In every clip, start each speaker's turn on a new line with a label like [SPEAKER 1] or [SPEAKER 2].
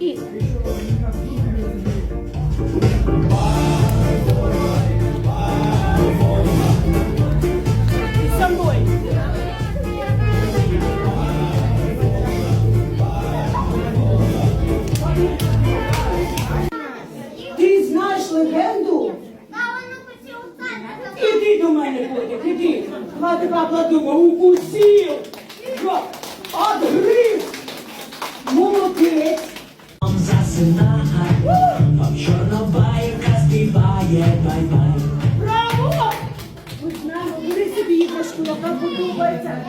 [SPEAKER 1] і. Ти знаєш легенду? Іди до
[SPEAKER 2] мене, котик, іди. Матика Владима
[SPEAKER 1] укусив. От гриб. Молодець. Бери собі іграшку, яка подобається.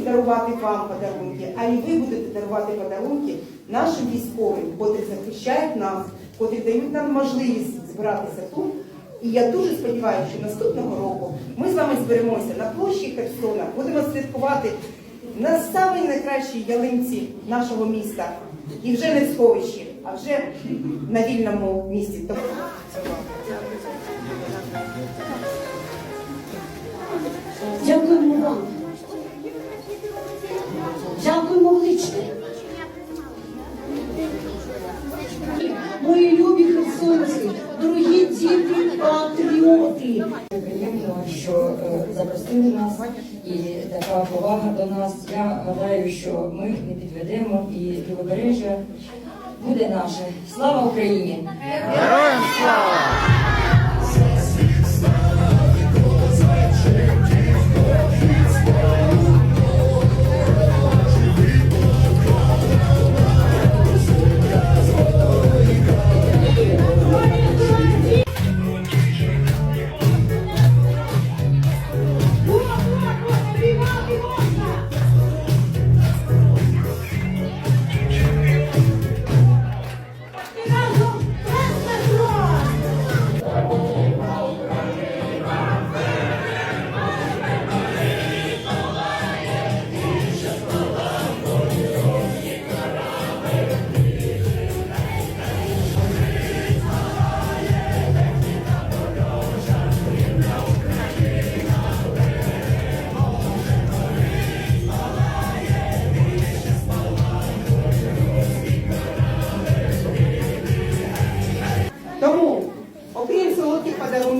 [SPEAKER 3] Дарувати вам подарунки, а й ви будете дарувати подарунки нашим військовим, котрі захищають нас, котрі дають нам можливість збиратися тут. І я дуже сподіваюся, що наступного року ми з вами зберемося на площі Херсона, будемо святкувати на самій найкращій ялинці нашого міста. І вже не в сховищі, а вже на вільному місці. Тому-
[SPEAKER 1] херсонці, дорогі діти патріоти.
[SPEAKER 4] Приємно, що е, запросили нас і така повага до нас. Я гадаю, що ми не підведемо і лівобережжя буде наше. Слава Україні!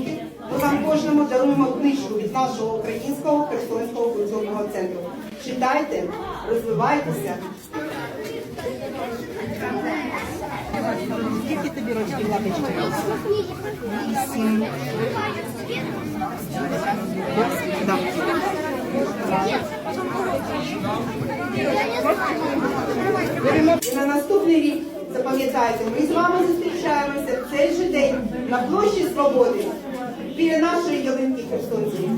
[SPEAKER 3] Подарунків, ми вам кожному даруємо книжку від нашого українського херсонського культурного центру. Читайте, розвивайтеся. Скільки тобі років? Вісім. І на наступний рік запам'ятайте, ми з вами зустрічаємося в цей же день на площі Свободи біля нашої ялинки Херсонської,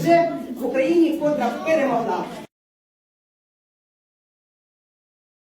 [SPEAKER 3] вже в Україні, котра перемогла.